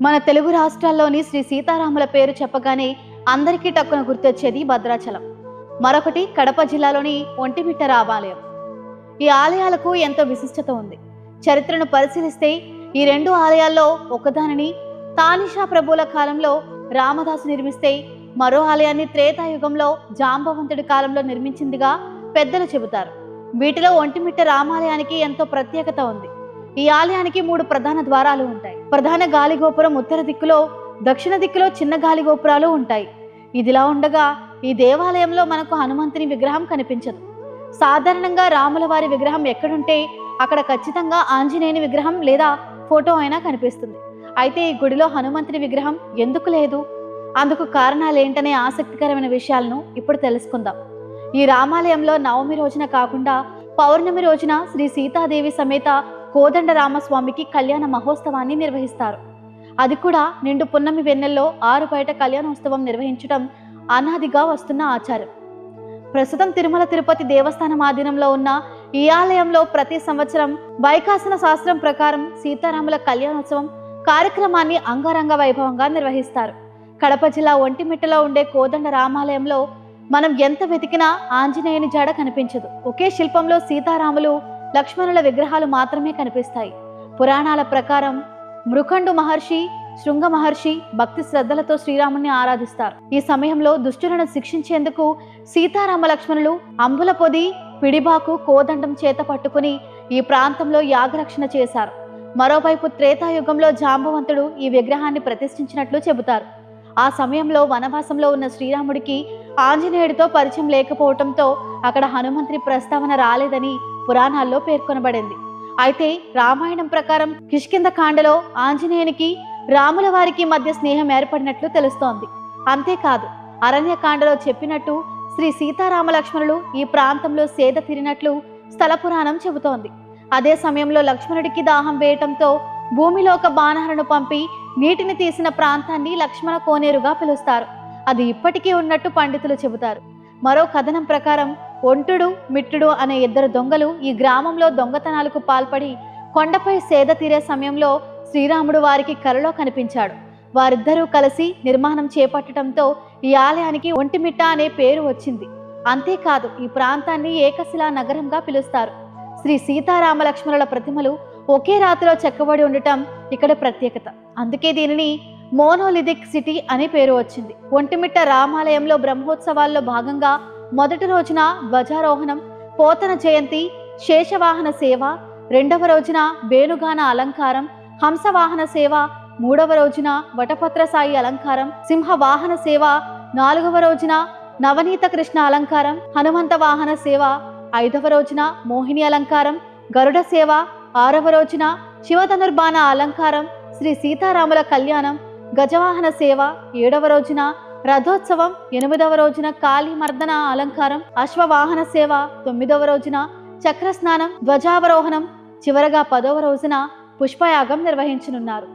మన తెలుగు రాష్ట్రాల్లోని శ్రీ సీతారాముల పేరు చెప్పగానే అందరికీ టక్కున గుర్తొచ్చేది భద్రాచలం. మరొకటి కడప జిల్లాలోని ఒంటిమిట్ట రామాలయం ఈ ఆలయాలకు ఎంతో విశిష్టత ఉంది. చరిత్రను పరిశీలిస్తే ఈ రెండు ఆలయాల్లో ఒకదానిని తానిషా ప్రభుల కాలంలో రామదాసు నిర్మిస్తే మరో ఆలయాన్ని త్రేతాయుగంలో జాంబవంతుడి కాలంలో నిర్మించిందిగా పెద్దలు చెబుతారు. వీటిలో ఒంటిమిట్ట రామాలయానికి ఎంతో ప్రత్యేకత ఉంది. ఈ ఆలయానికి మూడు ప్రధాన ద్వారాలు ఉంటాయి. ప్రధాన గాలి గోపురం ఉత్తర దిక్కులో దక్షిణ దిక్కులో చిన్న గాలి గోపురాలు ఉంటాయి. ఇదిలా ఉండగా ఈ దేవాలయంలో మనకు హనుమంతుని విగ్రహం కనిపించదు. సాధారణంగా రాముల వారి విగ్రహం ఎక్కడుంటే అక్కడ ఖచ్చితంగా ఆంజనేయుని విగ్రహం లేదా ఫోటో అయినా కనిపిస్తుంది. అయితే ఈ గుడిలో హనుమంతుని విగ్రహం ఎందుకు లేదు? అందుకు కారణాలు ఏంటనే ఆసక్తికరమైన విషయాలను ఇప్పుడు తెలుసుకుందాం. ఈ రామాలయంలో నవమి రోజున కాకుండా పౌర్ణమి రోజున శ్రీ సీతాదేవి సమేత కోదండ రామస్వామికి కళ్యాణ మహోత్సవాన్ని నిర్వహిస్తారు. అది కూడా నిండు పున్నమి వెన్నెల్లో ఆరు బయట కళ్యాణోత్సవం నిర్వహించడం అనాదిగా వస్తున్న ఆచారం. ప్రస్తుతం తిరుమల తిరుపతి దేవస్థానం ఆధీనంలో ఉన్న ఈ ఆలయంలో ప్రతి సంవత్సరం వైకాసన శాస్త్రం ప్రకారం సీతారాముల కళ్యాణోత్సవం కార్యక్రమాన్ని అంగరంగ వైభవంగా నిర్వహిస్తారు. కడప జిల్లా ఒంటిమిట్టలో ఉండే కోదండ రామాలయంలో మనం ఎంత వెతికినా ఆంజనేయుని జాడ కనిపించదు. ఒకే శిల్పంలో సీతారాములు లక్ష్మణుల విగ్రహాలు మాత్రమే కనిపిస్తాయి. పురాణాల ప్రకారం మృఖండు మహర్షి శృంగ మహర్షి భక్తి శ్రద్ధలతో శ్రీరాముని ఆరాధిస్తారు. ఈ సమయంలో దుష్టులను శిక్షించేందుకు సీతారామ లక్ష్మణులు అంబుల పొది పిడిబాకు కోదండం చేత పట్టుకుని ఈ ప్రాంతంలో యాగరక్షణ చేశారు. మరోవైపు త్రేతాయుగంలో జాంబవంతుడు ఈ విగ్రహాన్ని ప్రతిష్ఠించినట్లు చెబుతారు. ఆ సమయంలో వనవాసంలో ఉన్న శ్రీరాముడికి ఆంజనేయుడితో పరిచయం లేకపోవటంతో అక్కడ హనుమంతుని ప్రస్తావన రాలేదని పురాణాల్లో పేర్కొనబడింది. అయితే రామాయణం ప్రకారం కిష్కింద కాండలో ఆంజనేయునికి రాముల వారికి మధ్య స్నేహం ఏర్పడినట్లు తెలుస్తోంది. అంతేకాదు అరణ్యకాండలో చెప్పినట్టు శ్రీ సీతారామ లక్ష్మణులు ఈ ప్రాంతంలో సేద తీరినట్లు స్థల పురాణం చెబుతోంది. అదే సమయంలో లక్ష్మణుడికి దాహం వేయటంతో భూమిలో ఒక బాణాలను పంపి నీటిని తీసిన ప్రాంతాన్ని లక్ష్మణ కోనేరుగా పిలుస్తారు. అది ఇప్పటికీ ఉన్నట్టు పండితులు చెబుతారు. మరో కథనం ప్రకారం ఒంటుడు మిట్టుడు అనే ఇద్దరు దొంగలు ఈ గ్రామంలో దొంగతనాలకు పాల్పడి కొండపై సేద తీరే సమయంలో శ్రీరాముడు వారికి కలలో కనిపించాడు. వారిద్దరూ కలిసి నిర్మాణం చేపట్టడంతో ఈ ఆలయానికి ఒంటిమిట్ట అనే పేరు వచ్చింది. అంతేకాదు ఈ ప్రాంతాన్ని ఏకశిలా నగరంగా పిలుస్తారు. శ్రీ సీతారామ లక్ష్మణుల ప్రతిమలు ఒకే రాతిలో చెక్కబడి ఉండటం ఇక్కడ ప్రత్యేకత. అందుకే దీనిని మోనోలిథిక్ సిటీ అనే పేరు వచ్చింది. ఒంటిమిట్ట రామాలయంలో బ్రహ్మోత్సవాల్లో భాగంగా మొదటి రోజున ధ్వజారోహణం పోతన జయంతి శేషవాహన సేవ రెండవ రోజున వేణుగాన అలంకారం హంసవాహన సేవ మూడవ రోజున వటపత్ర సాయి అలంకారం సింహ వాహన సేవ నాలుగవ రోజున నవనీత కృష్ణ అలంకారం హనుమంత వాహన సేవ ఐదవ రోజున మోహిని అలంకారం గరుడ సేవ ఆరవ రోజున శివధనుర్బాణ అలంకారం శ్రీ సీతారాముల కళ్యాణం గజవాహన సేవ ఏడవ రోజున రథోత్సవం ఎనిమిదవ రోజున కాళీ మర్దన అలంకారం అశ్వవాహన సేవ తొమ్మిదవ రోజున చక్రస్నానం ధ్వజావరోహణం చివరగా పదవ రోజున పుష్పయాగం నిర్వహించనున్నారు.